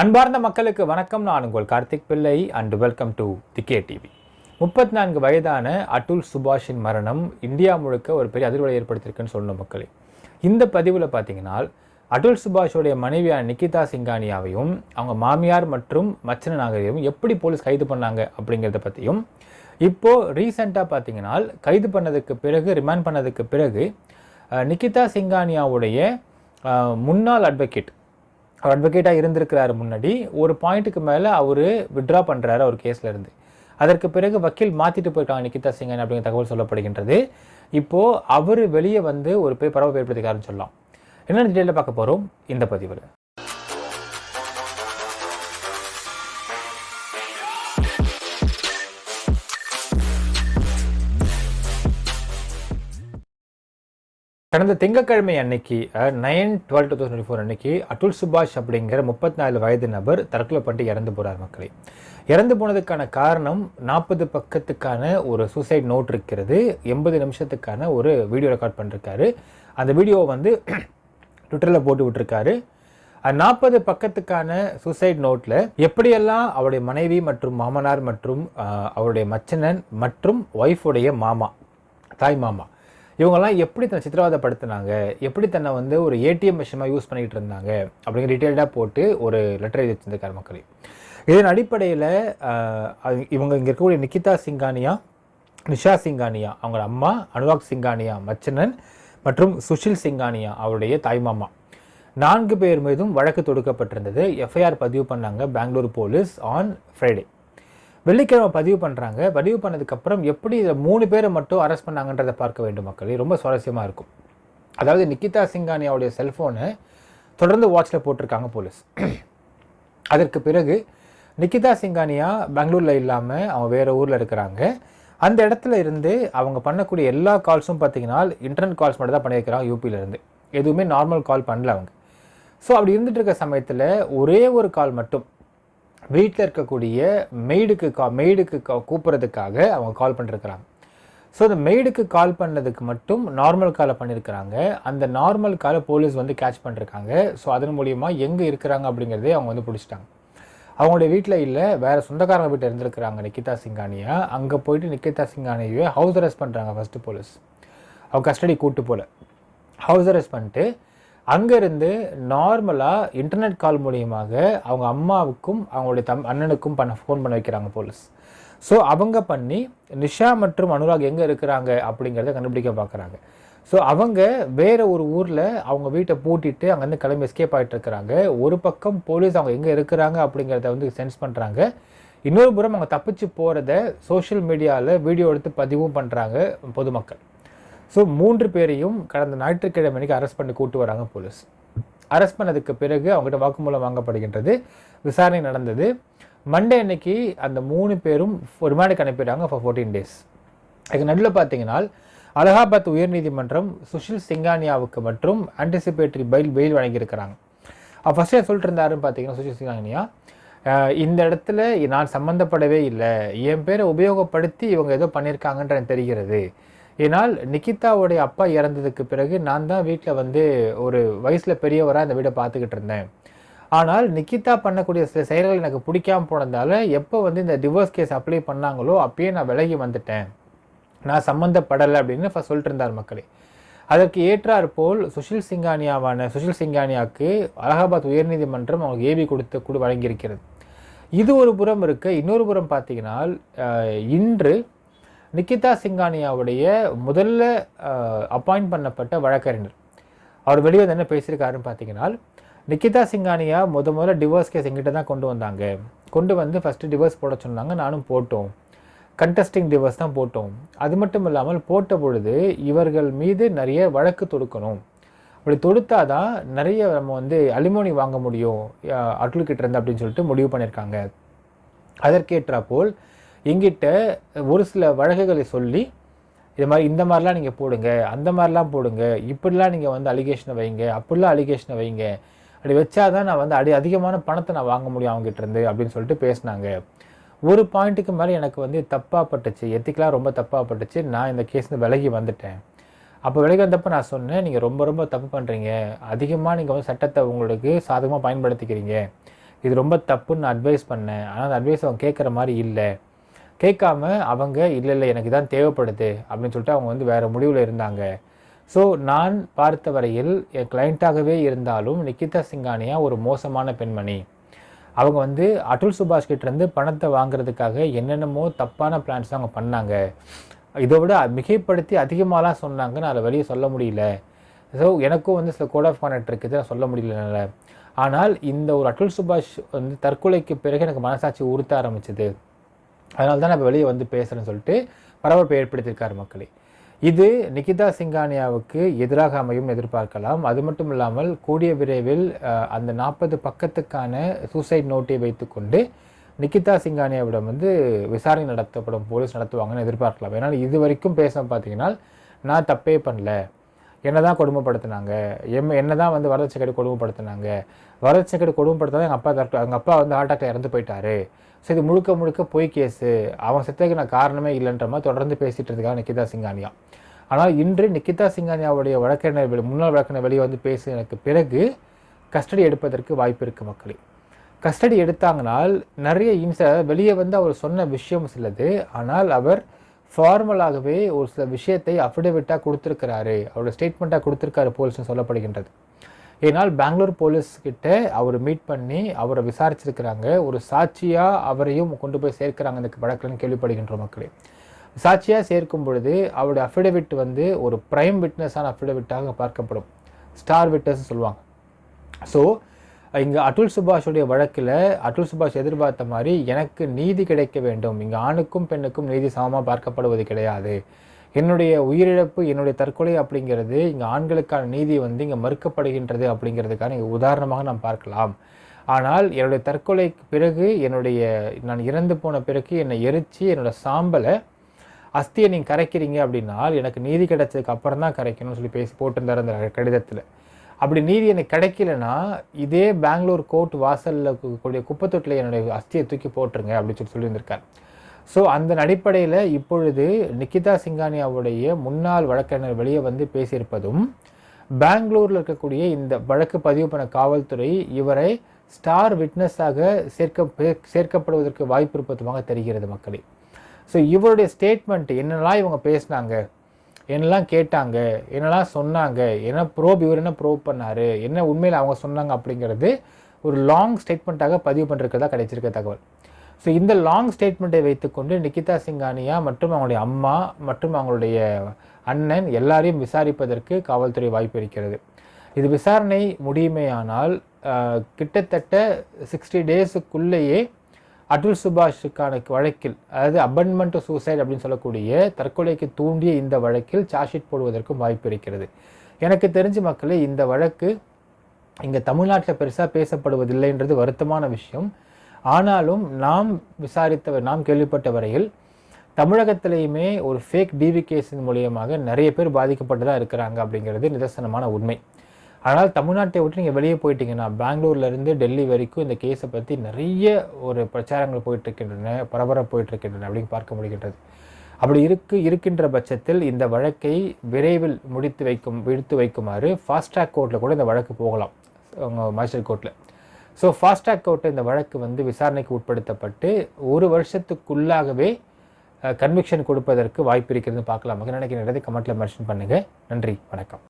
அன்பார்ந்த மக்களுக்கு வணக்கம். நான் உங்கள் Karthik Pillai and welcome to the K TV முப்பத்தி நான்கு வயதான அட்டுல் சுபாஷின் மரணம் இந்தியா முழுக்க ஒரு பெரிய அதிர்வலை ஏற்படுத்தியிருக்குன்னு சொல்லணும் மக்களே. இந்த பதிவில் பார்த்தீங்கன்னா அட்டுல் சுபாஷோடைய மனைவியான நிகிதா சிங்கானியாவையும் அவங்க மாமியார் மற்றும் மச்சன நாகரையும் எப்படி போலீஸ் கைது பண்ணாங்க அப்படிங்கிறத பற்றியும் இப்போ ரீசெண்டாக பார்த்தீங்கன்னா கைது பண்ணதுக்கு பிறகு ரிமாண்ட் பண்ணதுக்கு பிறகு நிக்கிதா நிகிதா சிங்கானியாவுடைய முன்னாள் அட்வொகேட் அவர் அட்வொகேட்டாக இருந்திருக்கிறாரு முன்னாடி ஒரு பாயிண்ட்டுக்கு மேலே அவர் விட்ரா பண்ணுறாரு அவர் கேஸில் இருந்து. அதற்கு பிறகு வக்கீல் மாற்றிட்டு போயிருக்காங்க நிகிதா சிங்கன் அப்படிங்கிற தகவல் சொல்லப்படுகின்றது. இப்போது அவர் வெளியே வந்து ஒரு பேர் பரவ ஏற்படுத்திக்காருன்னு சொல்லலாம். என்னென்ன டீட்டெயிலில் பார்க்க போகிறோம் இந்த பதிவில். கடந்த திங்கட்கிழமை அன்னைக்கு nine twelve two thousand four அன்னைக்கு அட்டுல் சுபாஷ் அப்படிங்கிற முப்பத்தி நாலு வயது நபர் தற்கொலை பண்ணிட்டு இறந்து போகிறார் மக்களே. இறந்து போனதுக்கான காரணம் நாற்பது பக்கத்துக்கான ஒரு சூசைட் நோட் இருக்கிறது. எண்பது நிமிஷத்துக்கான ஒரு வீடியோ ரெக்கார்ட் பண்ணிருக்காரு. அந்த வீடியோவை வந்து ட்விட்டரில் போட்டு விட்டுருக்காரு. நாற்பது பக்கத்துக்கான சூசைட் நோட்டில் எப்படியெல்லாம் அவருடைய மனைவி மற்றும் மாமனார் மற்றும் அவருடைய மச்சனன் மற்றும் ஒய்ஃபுடைய மாமா தாய் மாமா இவங்கெல்லாம் எப்படி தன்னை சித்திரவதைப்படுத்தினாங்க? எப்படி தன்னை வந்து ஒரு ஏடிஎம் மிஷினாக யூஸ் பண்ணிகிட்டு இருந்தாங்க? அப்படிங்கிற டீட்டெயில்டாக போட்டு ஒரு லெட்டர் எழுதி வச்சிருந்தார் மக்களே. இதன் அடிப்படையில் இவங்க இங்கே இருக்கக்கூடிய நிக்கிதா சிங்கானியா நிஷா சிங்கானியா அவங்க அம்மா அனுராக் சிங்கானியா மச்சனன் மற்றும் சுஷில் சிங்கானியா அவருடைய தாய்மாமா நான்கு பேர் மீதும் வழக்கு தொடுக்கப்பட்டிருந்தது. எஃப்ஐஆர் பதிவு பண்ணாங்க. பெங்களூர் போலீஸ் ஆன் ஃப்ரைடே வெள்ளிக்கிழமை பதிவு பண்ணுறாங்க பதிவு பண்ணதுக்கப்புறம் எப்படி இதை மூணு பேரை மட்டும் அரெஸ்ட் பண்ணாங்கன்றதை பார்க்க வேண்டும் மக்களே. ரொம்ப சுவாரஸ்யமாக இருக்கும். அதாவது நிக்கிதா சிங்கானியாவுடைய செல்ஃபோனை தொடர்ந்து வாட்சில் போட்டிருக்காங்க போலீஸ். அதற்கு பிறகு நிக்கிதா சிங்கானியா பெங்களூரில் இல்லாமல் அவங்க வேறு ஊரில் இருக்கிறாங்க. அந்த இடத்துல இருந்து அவங்க பண்ணக்கூடிய எல்லா கால்ஸும் பார்த்தீங்கன்னா இன்டர்நெட் கால்ஸ் மட்டும் தான் பண்ணியிருக்கிறாங்க யூபியிலேருந்து எதுவுமே நார்மல் கால் பண்ணல அவங்க. ஸோ அப்படி இருந்துட்டு இருக்க சமயத்தில் ஒரே ஒரு கால் மட்டும் வீட்டில் இருக்கக்கூடிய மெய்டுக்கு கா மெய்டுக்கு கூப்பிட்றதுக்காக அவங்க கால் பண்ணிருக்கிறாங்க. ஸோ அந்த மெய்டுக்கு கால் பண்ணதுக்கு மட்டும் நார்மல் காலை பண்ணியிருக்கிறாங்க அந்த நார்மல் காலை போலீஸ் வந்து கேட்ச் பண்ணிருக்காங்க. ஸோ அதன் மூலியமாக எங்கே இருக்கிறாங்க அப்படிங்கிறதே அவங்க வந்து பிடிச்சிட்டாங்க. அவங்களுடைய வீட்டில் இல்லை வேறு சொந்தக்காரங்க வீட்டில் இருந்திருக்கிறாங்க நிக்கிதா சிங்கானியா. அங்கே போயிட்டு நிக்கிதா சிங்கானியை ஹவுஸ் அரெஸ்ட் பண்ணுறாங்க ஃபஸ்ட்டு போலீஸ் அவங்க கஸ்டடி கூட்டு போல. ஹவுஸ் அரெஸ்ட் பண்ணிட்டு அங்கேருந்து நார்மலாக இன்டர்நெட் கால் மூலியமாக அவங்க அம்மாவுக்கும் அவங்களுடைய தம் அண்ணனுக்கும் பண்ண ஃபோன் பண்ண வைக்கிறாங்க போலீஸ் ஸோ அவங்க பண்ணி நிஷா மற்றும் அனுராக் எங்கே இருக்கிறாங்க அப்படிங்கிறத கண்டுபிடிக்க பார்க்குறாங்க. ஸோ அவங்க வேறு ஒரு ஊரில் அவங்க வீட்டை பூட்டிட்டு அங்கேருந்து கிளம்பி எஸ்கேப் ஆகிட்டு இருக்கிறாங்க. ஒரு பக்கம் போலீஸ் அவங்க எங்கே இருக்கிறாங்க அப்படிங்கிறத வந்து சென்ஸ் பண்ணுறாங்க இன்னொரு புறம் அவங்க தப்பிச்சு போகிறத சோஷியல் மீடியாவில் வீடியோ எடுத்து பதிவும் பண்ணுறாங்க பொதுமக்கள். ஸோ மூன்று பேரையும் கடந்த ஞாயிற்றுக்கிழமை அன்னைக்கு அரெஸ்ட் பண்ணி கூட்டு வராங்க போலீஸ். அரெஸ்ட் பண்ணதுக்கு பிறகு அவங்ககிட்ட வாக்குமூலம் வாங்கப்படுகின்றது. விசாரணை நடந்தது. மண்டே அன்னைக்கு அந்த மூணு பேரும் ரிமாண்டுக்கு அனுப்பிடுறாங்க ஃபார் ஃபோர்டீன் டேஸ் அதுக்கு நடுவில் பார்த்தீங்கன்னா அலகாபாத் உயர்நீதிமன்றம் சுஷில் சிங்கானியாவுக்கு மற்றும் ஆன்டிசிபேட்டரி பைல் பெயில் வழங்கியிருக்கிறாங்க. அவர் ஃபஸ்ட்டே சொல்லிட்டு இருந்தாருன்னு பார்த்தீங்கன்னா சுஷில் சிங்கானியா இந்த இடத்துல நான் சம்மந்தப்படவே இல்லை. என் பேரை உபயோகப்படுத்தி இவங்க ஏதோ பண்ணியிருக்காங்கன்ற எனக்கு தெரிகிறது. ஏனால் நிகிதாவுடைய அப்பா இறந்ததுக்கு பிறகு நான் தான் வீட்டில் வந்து ஒரு வயசில் பெரியவராக இந்த வீடை பார்த்துக்கிட்டு இருந்தேன். ஆனால் நிகிதா பண்ணக்கூடிய சில செயல்கள் எனக்கு பிடிக்காம போனதால எப்போ வந்து இந்த டிவோர்ஸ் கேஸ் அப்ளை பண்ணாங்களோ அப்பயே நான் விலகி வந்துட்டேன். நான் சம்மந்தப்படலை அப்படின்னு ஃபஸ்ட் சொல்லிட்டு இருந்தார் மக்களே. அதற்கு ஏற்றார் போல் சுஷில் சிங்கானியாவான சுஷில் சிங்கானியாவுக்கு அலகாபாத் உயர்நீதிமன்றம் அவங்க ஏபி கொடுத்து கூட வழங்கியிருக்கிறது. இது ஒரு புறம் இருக்க இன்னொரு புறம் பார்த்தீங்கன்னா இன்று நிக்கிதா சிங்கானியாவுடைய முதல்ல அப்பாயிண்ட் பண்ணப்பட்ட வழக்கறிஞர். அவர் வெளியே வந்து என்ன பேசியிருக்காருன்னு பார்த்தீங்கன்னா நிக்கிதா சிங்கானியா முத முதல்ல டிவோர்ஸ் கேஸ் எங்கிட்ட தான் கொண்டு வந்தாங்க. கொண்டு வந்து ஃபஸ்ட்டு டிவோர்ஸ் போட சொன்னாங்க நானும் போட்டோம். கண்டஸ்டிங் டிவோர்ஸ் தான் போட்டோம். அது மட்டும் இல்லாமல் போட்ட பொழுது இவர்கள் மீது நிறைய வழக்கு தொடுக்கணும். அப்படி தொடுத்தாதான் நிறைய நம்ம வந்து அலிமோனி வாங்க முடியும் அஹ், அட்லுக்கிட்ட இருந்து அப்படின்னு சொல்லிட்டு முடிவு பண்ணியிருக்காங்க. அதற்கேற்றாற்போல் எங்கிட்ட ஒரு சில வழக்குகளை சொல்லி இது மாதிரி இந்த மாதிரிலாம் நீங்கள் போடுங்க அந்த மாதிரிலாம் போடுங்க இப்படிலாம் நீங்கள் வந்து அலிகேஷனை வைங்க அப்படிலாம் அலிகேஷனை வைங்க. அப்படி வச்சாதான் நான் வந்து அடி அதிகமான பணத்தை நான் வாங்க முடியும் அவங்ககிட்ட இருந்து அப்படின்னு சொல்லிட்டு பேசினாங்க. ஒரு பாயிண்ட்டுக்கு மேலே எனக்கு வந்து தப்பாக பட்டுச்சு எத்திக்கலாக ரொம்ப தப்பாக பட்டுச்சு நான் இந்த கேஸ்லேருந்து விலகி வந்துட்டேன். அப்போ விலகி வந்தப்போ நான் சொன்னேன் நீங்கள் ரொம்ப ரொம்ப தப்பு பண்ணுறீங்க அதிகமாக நீங்கள் வந்து சட்டத்தை உங்களுக்கு சாதகமாக பயன்படுத்திக்கிறீங்க. இது ரொம்ப தப்புன்னு அட்வைஸ் பண்ணேன். ஆனால் அந்த அட்வைஸ் அவங்க கேட்குற மாதிரி இல்லை. கேட்காம அவங்க இல்லை இல்லை எனக்கு தான் தேவைப்படுது அப்படின்னு சொல்லிட்டு அவங்க வந்து வேறு முடிவில் இருந்தாங்க. ஸோ நான் பார்த்த வரையில் என் கிளைண்ட்டாகவே இருந்தாலும் நிக்கிதா சிங்கானியா ஒரு மோசமான பெண்மணி. அவங்க வந்து அட்டுல் சுபாஷ் கிட்டேருந்து பணத்தை வாங்குறதுக்காக என்னென்னமோ தப்பான பிளான்ஸ் அவங்க பண்ணாங்க. இதை விட மிகைப்படுத்தி அதிகமாகலாம் சொன்னாங்கன்னு அதை வெளியே சொல்ல முடியல. ஸோ எனக்கும் வந்து சில கோட் ஆஃப் கான்டக்ட் இருக்குது. நான் சொல்ல முடியல ஆனால் இந்த ஒரு அட்டுல் சுபாஷ் வந்து தற்கொலைக்கு பிறகு எனக்கு மனசாட்சி உறுத்த ஆரம்பிச்சது. அதனால தான் நான் வெளியே வந்து பேசுகிறேன்னு சொல்லிட்டு பரபரப்பை ஏற்படுத்தியிருக்கார் மக்களே. இது நிகிதா சிங்கானியாவுக்கு எதிராக அமையும் எதிர்பார்க்கலாம். அது மட்டும் இல்லாமல் கூடிய விரைவில் அந்த நாற்பது பக்கத்துக்கான சூசைட் நோட்டை வைத்துக்கொண்டு நிகிதா சிங்கானியாவிடம் வந்து விசாரணை நடத்தப்படும் போலீஸ் நடத்துவாங்கன்னு எதிர்பார்க்கலாம். ஏன்னா இது வரைக்கும் பேச பார்த்தீங்கன்னா நான் தப்பே பண்ணல. என்ன தான் கொடுமைப்படுத்தினாங்க? எம் என்ன தான் வந்து வரதட்சக்கடி கொடுமைப்படுத்தினாங்க? வரதட்சக்கடி கொடுமைப்படுத்தாத எங்கள் அப்பா தரட்டு எங்கள் அப்பா வந்து ஹார்ட் அட்டாக் இறந்து போயிட்டாரு. ஸோ இது முழுக்க முழுக்க பொய் கேஸு அவன் செத்துக்கு நான் காரணமே இல்லைன்ற மாதிரி தொடர்ந்து பேசிகிட்டு இருக்காங்க நிக்கிதா சிங்கானியா. ஆனால் இன்று நிக்கிதா சிங்கானியாவுடைய வழக்கறிஞர் வெளி முன்னாள் வழக்கறிஞர் வெளியே வந்து பேசினதுக்கு பிறகு கஸ்டடி எடுப்பதற்கு வாய்ப்பு இருக்குது மக்களே. கஸ்டடி எடுத்தாங்கனால் நிறைய இன்ச வெளியே வந்து அவர் சொன்ன விஷயம் சிலது ஆனால் அவர் ஃபார்மலாகவே ஒரு சில விஷயத்தை அஃபிடவிட்டாக கொடுத்துருக்கிறாரு. அவரோட ஸ்டேட்மெண்ட்டாக கொடுத்துருக்காரு போலீஸ்னு சொல்லப்படுகின்றது. ஏன்னால் பெங்களூர் போலீஸ் கிட்ட அவர் மீட் பண்ணி அவரை விசாரிச்சிருக்கிறாங்க. ஒரு சாட்சியாக அவரையும் கொண்டு போய் சேர்க்கிறாங்க இந்த வழக்கில்னு கேள்விப்படுகின்ற மக்களே. சாட்சியாக சேர்க்கும் பொழுது அவருடைய அஃபிடவிட் வந்து ஒரு ப்ரைம் விட்னஸான அஃபிடவிட்டாக பார்க்கப்படும். ஸ்டார் விட்னஸ் சொல்லுவாங்க. ஸோ இங்கே அட்டுல் சுபாஷுடைய வழக்கில் அட்டுல் சுபாஷ் எதிர்பார்த்த மாதிரி எனக்கு நீதி கிடைக்க வேண்டும். இங்கே ஆணுக்கும் பெண்ணுக்கும் நீதி சமமாக பார்க்கப்படுவது கிடையாது. என்னுடைய உயிரிழப்பு என்னுடைய தற்கொலை அப்படிங்கிறது இங்கே ஆண்களுக்கான நீதி வந்து இங்கே மறுக்கப்படுகின்றது அப்படிங்கிறதுக்கான இங்கே உதாரணமாக நாம் பார்க்கலாம். ஆனால் என்னுடைய தற்கொலைக்கு பிறகு என்னுடைய நான் இறந்து போன பிறகு என்னை எரித்து என்னோடய சாம்பலை அஸ்தியை நீங்கள் கரைக்கிறீங்க அப்படின்னா எனக்கு நீதி கிடைச்சதுக்கு அப்புறம் தான் கரைக்கணும்னு சொல்லி பேசி போட்டிருந்தார் அந்த கடிதத்தில். அப்படி நீதி எனக்கு கிடைக்கலன்னா இதே பெங்களூர் கோர்ட் வாசலில் இருக்கக்கூடிய குப்பத்தொட்டில் என்னுடைய அஸ்தியை தூக்கி போட்டுருங்க அப்படின்னு சொல்லி சொல்லியிருந்திருக்கார். ஸோ அந்த அடிப்படையில் இப்பொழுது நிக்கிதா சிங்கானியாவுடைய முன்னாள் வழக்கறிஞர் வெளியே வந்து பேசியிருப்பதும் பெங்களூரில் இருக்கக்கூடிய இந்த வழக்கு பதிவு பண்ண காவல்துறை இவரை ஸ்டார் விட்னஸாக சேர்க்க சேர்க்கப்படுவதற்கு வாய்ப்பு இருப்பதுமாக தெரிகிறது மக்களே. ஸோ இவருடைய ஸ்டேட்மெண்ட் என்னெல்லாம் இவங்க பேசினாங்க? என்னெல்லாம் கேட்டாங்க என்னெல்லாம் சொன்னாங்க என்ன ப்ரோப் இவர் என்ன ப்ரோப் பண்ணார் என்ன உண்மையில் அவங்க சொன்னாங்க அப்படிங்கிறது ஒரு லாங் ஸ்டேட்மெண்ட்டாக பதிவு பண்ணுறதுக்கு கிடைச்சிருக்க தகவல். ஸோ இந்த லாங் ஸ்டேட்மெண்ட்டை வைத்துக்கொண்டு நிகிதா சிங்கானியா மற்றும் அவங்களுடைய அம்மா மற்றும் அவங்களுடைய அண்ணன் எல்லாரையும் விசாரிப்பதற்கு காவல்துறை வாய்ப்பு இருக்கிறது. இது விசாரணை முடியுமேயானால் கிட்டத்தட்ட சிக்ஸ்டி டேஸுக்குள்ளேயே அட்டுல் சுபாஷுக்கான வழக்கில் அதாவது அபன்மெண்ட் சூசைட் அப்படின்னு சொல்லக்கூடிய தற்கொலைக்கு தூண்டிய இந்த வழக்கில் சார்ஜ்ஷீட் போடுவதற்கும் வாய்ப்பு இருக்கிறது. எனக்கு தெரிஞ்ச மக்களே இந்த வழக்கு இங்கே தமிழ்நாட்டில் பெருசாக பேசப்படுவதில்லைன்றது வருத்தமான விஷயம். ஆனாலும் நாம் விசாரித்த நாம் கேள்விப்பட்ட வரையில் தமிழகத்திலையுமே ஒரு ஃபேக் டிவி கேஸின் மூலியமாக நிறைய பேர் பாதிக்கப்பட்டு தான் இருக்கிறாங்க அப்படிங்கிறது நிதர்சனமான உண்மை. ஆனால் தமிழ்நாட்டை விட்டு நீங்கள் வெளியே போயிட்டீங்கன்னா பெங்களூர்லேருந்து டெல்லி வரைக்கும் இந்த கேஸை பற்றி நிறைய ஒரு பிரச்சாரங்கள் போயிட்டுருக்கின்றன பரபரப்பு போயிட்டுருக்கின்றன அப்படின்னு பார்க்க முடிகின்றது. அப்படி இருக்கு இருக்கின்ற பட்சத்தில் இந்த வழக்கை விரைவில் முடித்து வைக்கும் விடுத்து வைக்குமாறு ஃபாஸ்ட் ட்ராக் கோர்ட்டில் கூட இந்த வழக்கு போகலாம் மாஜிஸ்ட்ரேட் கோர்ட்டில் ஸோ ஃபாஸ்ட்ராக் கோர்ட்டு இந்த வழக்கு வந்து விசாரணைக்கு உட்படுத்தப்பட்டு ஒரு வருஷத்துக்குள்ளாகவே கன்விக்ஷன் கொடுப்பதற்கு வாய்ப்பு இருக்கிறதுன்னு பார்க்கலாம்? நினைக்கிறேன் கமெண்ட்டில் மென்ஷன் பண்ணுங்கள் நன்றி. வணக்கம்.